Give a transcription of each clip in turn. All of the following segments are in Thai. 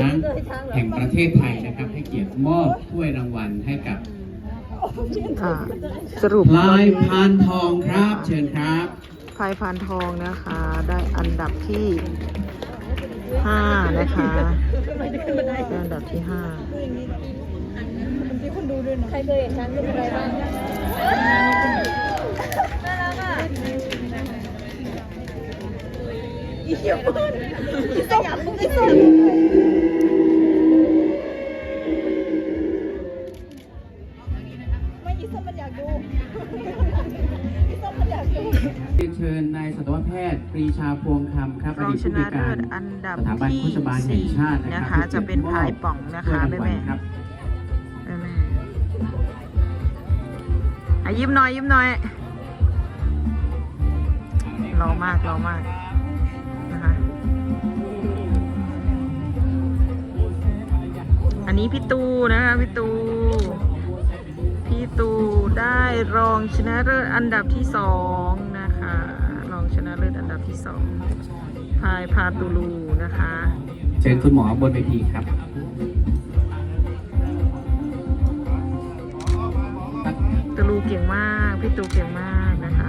ช้างแห่งประเทศไทยนะครับ ให้เกียรติมอบถ้วยรางวัลให้กับอ่าสรุปลายพานทองครับ เชิญครับพายพานทองนะคะ ได้อันดับที่ห้านะคะได้อันดับที่ห้าใครเคยเห็นช้างเป็นอะไรบ้างน่ารักอะอีเหี้ยมันอีส้มอีส้มไม่ ชาพวงคำครับรอองดีตชผู้นะจัดเลิการศอันดับสถาบันที่โฆษบาลแห่งสี่ชาตินะนะครัคะบจะเป็นพายป่องนะคะถ้วยแม่รางวัลแม่ครับแม่แม่อะยิ้มหน่อยยิ้มหน่อยรอมากรอมากนะคะ อันนี้พี่ตูนะคะพี่ตู พี่ตูได้รองชนะเลิศอันดับที่สอง ดับที่สองพายพาตูลูนะคะ เชิญคุณหมอบนเวทีครับตูลูเก่งมาก พี่ตูเก่งมากนะคะ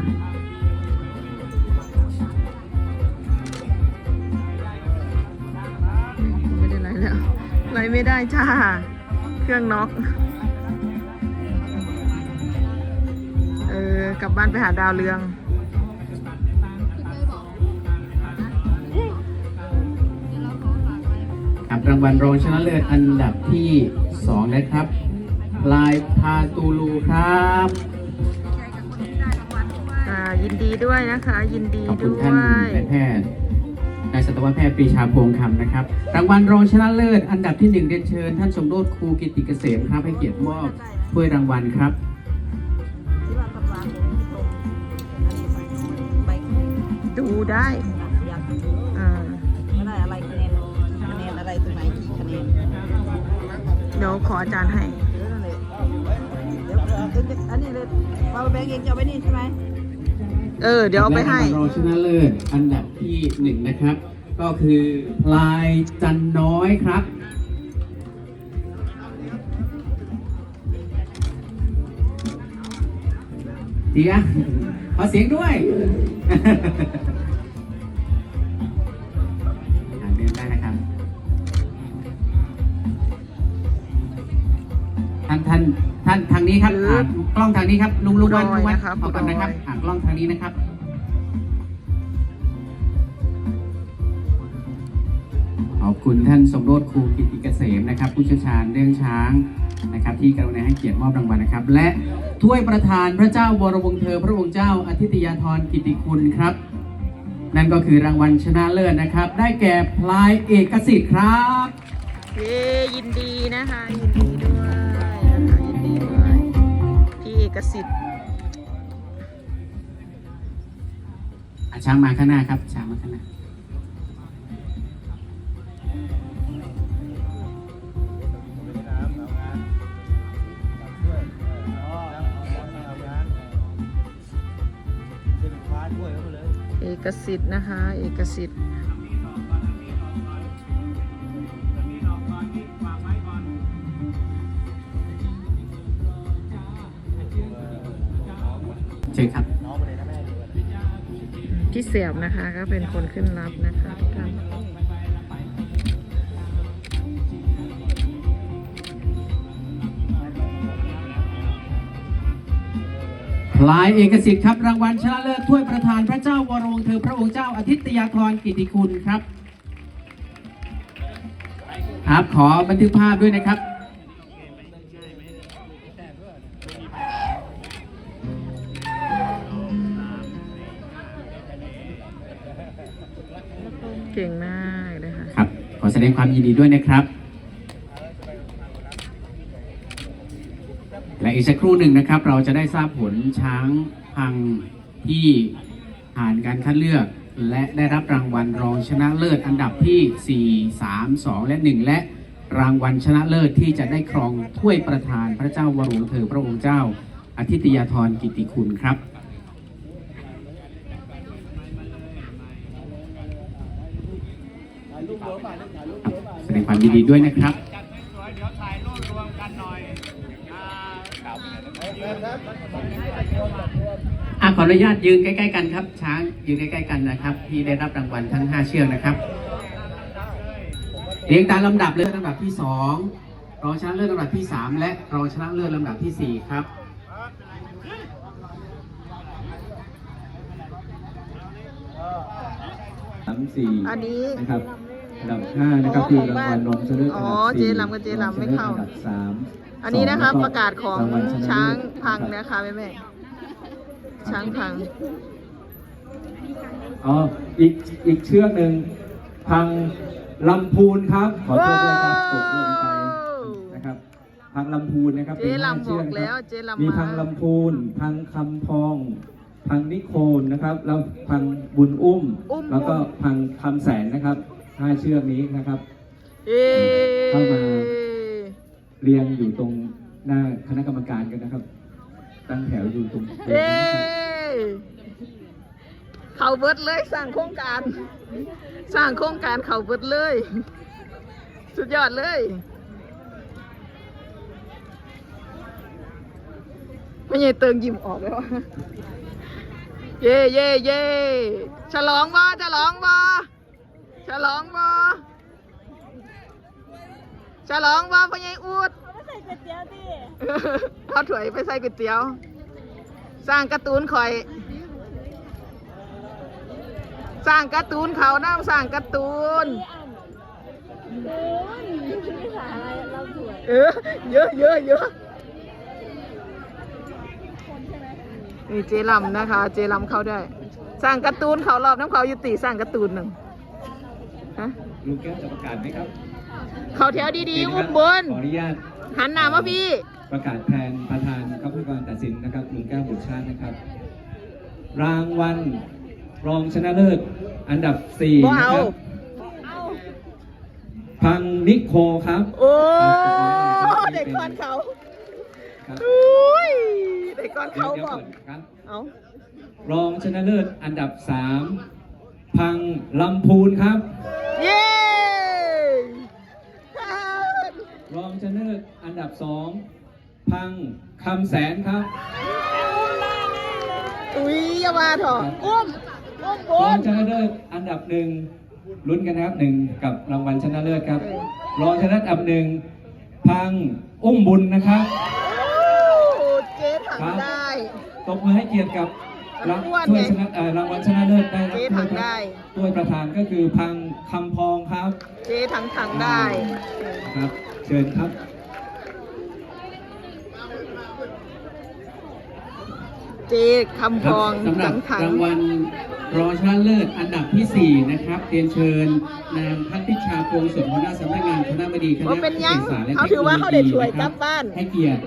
ไม่ได้ไลฟ์แล้วไลฟ์ไม่ได้จ้า เครื่องน็อกเออกลับบ้านไปหาดาวเรือง ครับรางวัลรองชนะเลิศอันดับที่สองนะครับ ลายพาตูลูครับอ่ายินดีด้วยนะคะ ยินดีขอบคุด้ณวท่านย นายแพทย์นายสัตวแพทย์ปรีชาพวงคำนะครับ รางวัลรองชนะเลิศอันดับที่หนึ่งเรียนเชิญ ท่านสมโรธครูกิติเกษมครับ ให้เกียรติมอบถ้วยรางวัลครับที่ว่าตำราผมตรงอันนี้ใบดูได้ เดี๋ยวขออาจารย์ให้เดี๋ยวนั่นเลยเดี๋ยวเดี๋ยวเดี๋ยวอันนี้เลยมาแบงค์เองจะเอาไปนี่ใช่ไหมเออ เดี๋ยวเอาไปให้และรางวัลรองชนะเลิศอันดับที่หนึ่งนะครับ ก็คือพลายจันน้อยครับเดียขอเสียงด้วย ท่านท่านท่านทางนี้ครับหรืออ่ากล้องทางนี้ครับ ลุงลุงวันดอยลุงวันนะครับเอาก่อนนะครับดอยอ่ากล้องทางนี้นะครับ ขอบคุณท่านสมโรธครูกิติเกษมนะครับ ผู้เชี่ยวชาญเรื่องช้างนะครับ ที่กรุณาให้เกียรติมอบรางวัลนะครับ และถ้วยประธานพระเจ้าวรวงศ์เธอ พระองค์เจ้าอาทิตยาธรกิติคุณครับ นั่นก็คือรางวัลชนะเลิศนะครับ ได้แก่พลายเอกสิทธิ์ครับ เย้ยินดีนะคะยินดี อกสิทธิ์อะช้างมาข้างหน้าครับ ช้างมาข้างหน้า เอกสิทธิ์นะคะ เอกสิทธิ์ เชิญครับพี่เสียบนะคะก็เป็นคนขึ้นรับนะคะทุกท่านพลายเอกสิทธิ์ครับรางวัลชนะเลิศถ้วยประธานพระเจ้าวรวงเธอพระองค์เจ้าอาทิตยาธรกิติคุณครับ ครับขอบันทึกภาพด้วยนะครับ เก่งมากนะคะครับ ขอแสดงความยินดีด้วยนะครับ และอีกสักครู่หนึ่งนะครับ เราจะได้ทราบผลช้างพังที่ผ่านการคัดเลือก และได้รับรางวัลรองชนะเลิศอันดับที่ 4 3 2 และ 1 และรางวัลชนะเลิศที่จะได้ครองถ้วยประธานพระเจ้าวรวงเธอพระองค์เจ้าอาทิตยาธรกิติคุณครับ ครับแสดงความยินดีด้วยนะครับอะขออนุญาตยืนใกล้ ๆ กันครับ ช้างยืนใกล้ๆกันนะครับ ที่ได้รับรางวัลทั้ง 5 เชือกนะครับเรียงตามลำดับเลยลำดับที่ 2 รองชนะเลิศลำดับที่ 3 และรองชนะเลิศลำดับทีสี่ 4 ครับสามสี่อันนี้นะครับ อันดับห้านะครับคือรางวัลรองชนะเลิศอ๋อัอนดับสี่เจ๊ลำกับเจ๊ลำไม่เข้า รองชนะลิศอันดับสามอันนี้นะคะสงประกาศของรวัลชนะเลิศช้างพังรับนะคะแม่แม่ช้างพัง อ๋ออีกอีกเชือกหนึ่งพังลำพูนครับ ขอโทษด้วยครับตกลงไปนะครับพังลำพูนนะครับเจ๊ป็นห้าลำชืบอกนะคแล้รัวบเจ๊ลำมีมาพังลำพูน พังคำพอง พังนิโคนนะครับ แล้วพังบุญอุ้มแล้วก็พังคำแสนนะครับ ห้าเชือกนี้นะครับเอ๊เข้ามาเรียงอยู่ตรงหน้าคณะกรรมการกันนะครับ ตั้งแถวอยู่ตรงเอ๊เขาเบิดเลยสร้างโครงการ สร้างโครงการเขาเบิดเลย สุดยอดเลยไม่ใช่เติงยิ้มออกเลยวะเย่เย่เย่ฉลองบ่ฉลองบ่ฉลองบ่ ฉลองบ่พ่อใหญ่อูดใส่ก๋วยเตี๋ยวดิเอาถ้วยไปใส่ก๋วยเตี๋ยว สร้างการ์ตูนคอย สร้างการ์ตูนเขาน้ำสร้างการ์ตูนโอ้ยไม่สาอะไรเราสวยเออเยอะเยอะเยอะนี่เจลำนะคะ เจลำเข้าได้ สร้างการ์ตูนเขารอบน้ำเขายุติสร้างการ์ตูนหนึ่งฮะ ลุงแก้วจะประกาศไหมครับ เขาแถวดีๆนะคอุ้รัมบน ขออนุญาตหันหน้ามาพี่ ประกาศแทนประธานคณะกรรมการตัดสินนะครับลุงแก้วบุตรชาตินะครับ รางวัลรองชนะเลิศอันดับสี่บ่นะเอา ครับเอาพังนิโคครับโอ้ครับเด็กก้อนเขาครับอุ้ยเด็กก้อนเดี๋ยวเขาเดี๋ยวบอก่กอนครับ เอารองชนะเลิศอันดับสามพังลำพูนครับเย้ รองชนะเลิศอันดับสองพังคำแสนครับอุ้ยอย่ามาเถอะอุ้มอุ้มบรองนชนะเลิศอันดับหนึ่งลุ้นกันนะครับหนึ่งกับรางวัลชนะเลิศครับรองชนะเลิศอันดับหนึ่งพังอุ้มบุญนะครับโอ้เจ๊ถังครับได้ตบมือให้เกียรติกับรางอ้วนถ้วยไงชนะเอ่อรางวัลชนะเลิศได้รับเจ๊ถังได้ ถ้วยประธานก็คือพังคำพองครับ เจ๊ถังถังได้ ครับ เชิญครับ เจ๊คำพองสำหรัถับงถัง รางวัลรองชนะเลิศอันดับที่ 4 นะครับเรียนเชิญนางพัฒนิชาพวงสุนหัวหน้าสำนักงานคณะบดีคณะว่าเป็นยังศึกษและเขาถือว่าเขาได้ช่วยทคโนโลกลับบ้าน ให้เกียรติ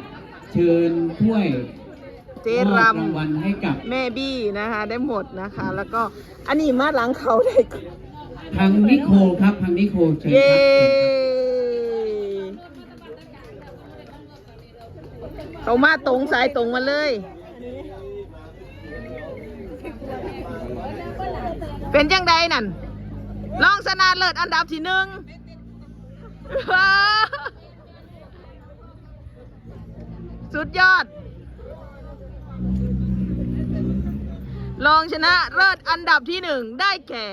เชิญถ้วยเจ๊มอบรรางวัลให้กับำแม่บี้นะคะ ได้หมดนะคะ แล้วก็อันนี้มาหลังเขาได้พังนิโคครับพังนิโคเชิญเย้ครับเขามาตรงสายตรงมาเลย เป็นจังใดนั่นรองชนะเลิศอันดับที่หนึ่งสุดยอดรองชนะเลิศอันดับที่หนึ่งได้แก่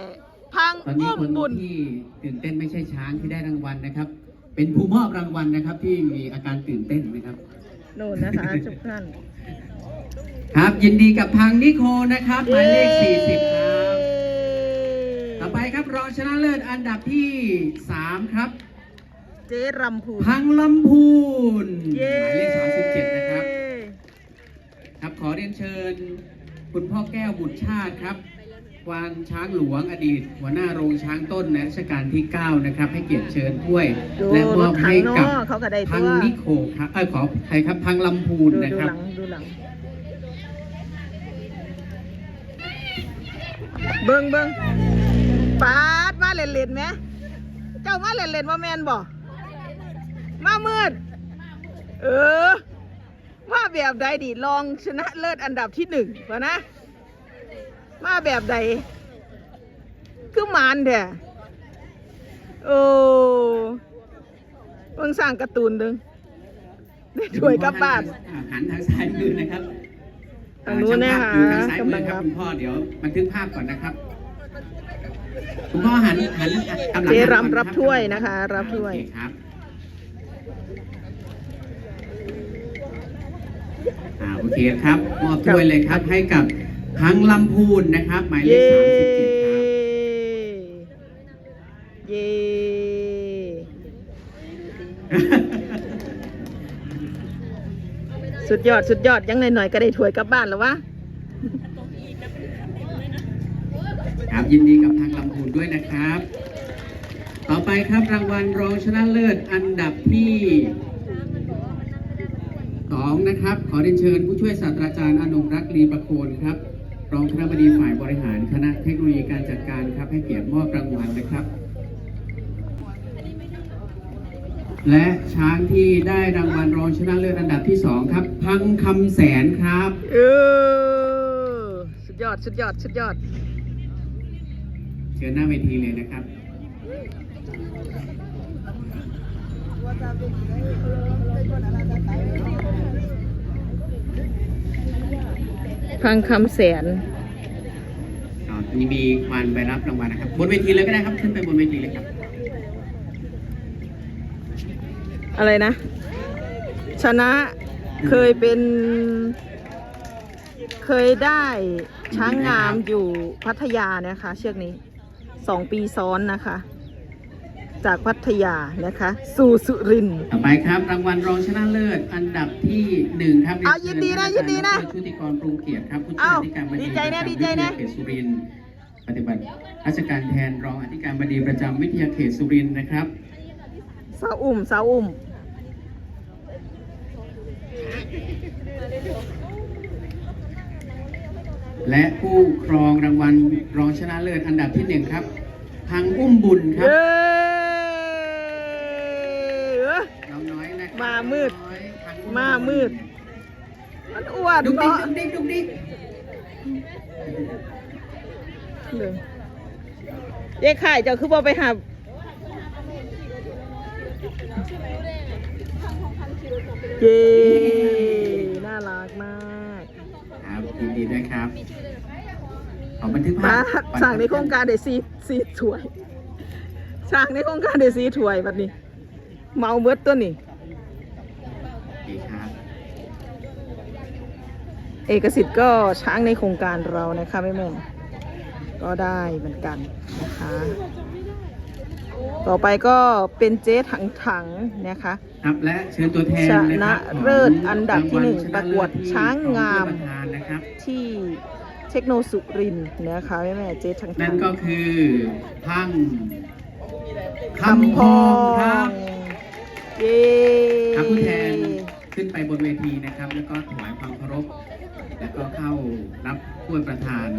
พังตอนนี้อุ้มคนบุญที่ตื่นเต้นไม่ใช่ช้างที่ได้รางวัลนะครับ เป็นผู้มอบรางวัลนะครับ ที่มีอาการตื่นเต้นนะครับ โน่นนะคะทุกท่าน ครับยินดีกับพังนิโคนะครับหมายเลข40ครับ ต่อไปครับรองชนะเลิศอันดับที่ 3 ครับ เจ๊รำพูน พังลำพูนหเย้ มายเลข37 นะครับ ครับขอเรียนเชิญ คุณพ่อแก้วบุตรชาติครับควานช้างหลวงอดีต หัวหน้าโรงช้างต้นในรัชกาลที่ 9 นะครับ ให้เกียรติเชิญถ้วย ดูและมรอถบถังให้กับเนาะเขาก็ได้พัตังวนิโคครับเอ้ยขอใครครับพังลำพูนดูนะดูครับหลังดูหลัง เบิ้งเบิ้ง ปาดมาเล่นเล่นๆไหมเจ้ามาเล่นเล่นว่าแมนบ่มามืด เออมาแบบใดดิลองชนะเลิศอันดับที่หนึ่งวะนะ มาแบบใด คือหมานเถอะโอ้เบิ่งสร้างการ์ตูนเดึงได้ถ้วยกลับบ้านหันทางซ้ายมือนะครับทางนู้นนะคะช่างภาพอยู่ทางซ้ายมืกำลัองครับรับคุณพ่อเดี๋ยวบันทึกภาพก่อนนะครับ คุณพ่อหันหันกำลังเจหันก่อนรำรับถ้วยนะคะ รับถ้วย โอเคครับอ่าโอเคครับมอบถ้วยเลยครับให้กับทางลำพูนนะครับ หมายเลเย้ขสามสิบเจ็ดครับ เย้สุดยอดสุดยอดยังหน่อยๆก็ได้ถ้วยกลับบ้านแล้ววะ ครับยินดีกับทางลำพูนด้วยนะครับ ต่อไปครับรางวัลรองชนะเลิศอันดับที่สองนะครับ ขอเรียนเชิญผู้ช่วยศาสตราจารย์อนงรักษ์ลีประโคนครับ รองคณะบดีฝ่ายบริหารคณะเทคโนโลยีการจัดการครับ ให้เกียรติมอบรางวัลนะครับ และช้างที่ได้รางวัลรองชนะเลิศอันดับที่สองครับ พังคำแสนครับ เออ สุดยอด สุดยอด สุดยอด ชิญหน้าเวทีเลยนะครับพังคำแสนอ๋อตอนนี้มีควันไปรับรางวัลนะครับ บนเวทีเลยก็ได้ครับ ขึ้นไปบนเวทีเลยครับ อะไรนะ ชนะเคยเป็น เคยได้ช้างงามอยู่พัทยานะคะเชือกนี้ สองปีซ้อนนะคะ จากพัทยานะคะ สู่สุรินทร์ ต่อไปครับรางวัลรองชนะเลิศอันดับที่หนึ่งครับเอายินดีนะยินดีนะชุติกรปรุงเกียรติครับผู้ช่วยเอาอธิการบดีดีใจนะประำดีใจนะวิทยาเขตสุรินทร์ปฏิบัติราชการแทนรองอธิการบดีประจำวิทยาเขตสุรินทร์นะครับ สาวอุ่มสาวอุ่ม และผู้ครองรางวัลรองชนะเลิศอันดับที่หนึ่งครับพังอุ้มบุญครับเย้เอ้อน้องน้อยนะครับมามืด น้อยพังอุ้มามืด มันอ้วนดุกดิกเนาะดุกดิกดุกดิกเลยเย้ไข่เจ้าคือบ่ไปหาเย้น่ารักมากครับ ยินดีด้วยครับขอบันทึกภามาพก่อสั่งในโครงการเดซีซีถ้วยสั่งในโครงการเดซีถ้วยบัดนี้ เมาเบิดตัวนี้โอเคครับเอกสิทธิ์ก็ช้างในโครงการเรานะคะแม่แม่ก็ได้เหมือนกันนะคะ ต่อไปก็เป็นเจ๊ถังถังๆนะคะ ครับและเชิญตัวแทนชนะนะครับเลิศอันดับที่หนึ่งของประกวดช้างงามรวัลชนะเลิศที่กองช่วยประธานนะครับที่เทคโนสุรินทร์นะคะแม่แม่เจ๊ถังถันั่งนก็คือพังคำพองครับเย้ครับผู้แทนขึ้นไปบนเวทีนะครับ แล้วก็ถวายความเคารพแล้วก็เข้ารับถ้วยประธาน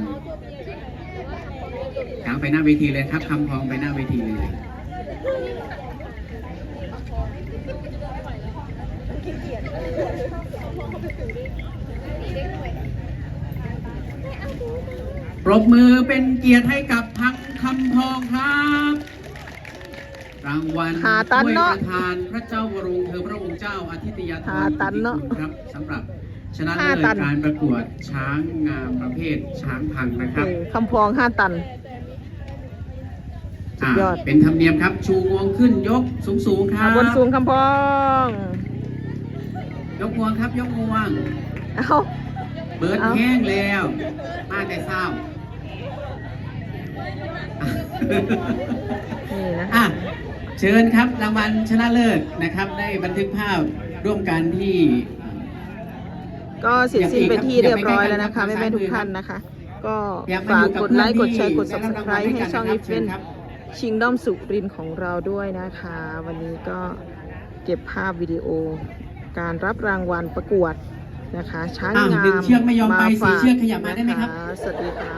ช้างไปหน้าเวทีเลยครับคำพองไปหน้าเวทีเลย ปร บมือเป็นเกียรติให้กับพังคำพองครับ รางวัลหาตันถ้วยเนาะประธานพระเจ้าวรวงเธอพระองค์เจ้าอาทิตยาธรหาตันเนาะกิติคุณครับสำหรับชนะห้าเลิศตัน การประกวดช้างงามประเภทช้างพังนะครับเออคำพองห้าตัน สุดยอดาเป็นธรรมเนียมครับ ชูงวงขึ้นยกสูงสูงๆครัอะบ บนสูงคำพอง ยกงวงครับ ยกงวง เอา เบิร์ดเอา แห้งแล้ว มาแต่เศร้า นี่นะอะเชิญครับรางวัลชนะเลิศนะครับ ได้บันทึกภาพร่วมกันที่ก็เสร็จสิ้นไปที่เรียบร้อยแล้วนะคะอยากแม่ไปแม่ใกล้ๆทุกท่านนะคะ ก็อยากมาฝาอกยู่กับกดไลค์เพื่กอนดแชร์กดที่ได้รับรางวัล subscribe ด้วยกันให้ช่องนะครัอีบเวนเชิญครับชิงด้อมสุรินทร์ของเราด้วยนะคะ วันนี้ก็เก็บภาพวิดีโอ การรับรางวัลประกวดนะคะ ช้างอ้าวงามหนึ่งเชือกไม่ยอมไปฝสี่เชือกขยับมาได้ไหมครับนะะสวัสดีค่ะ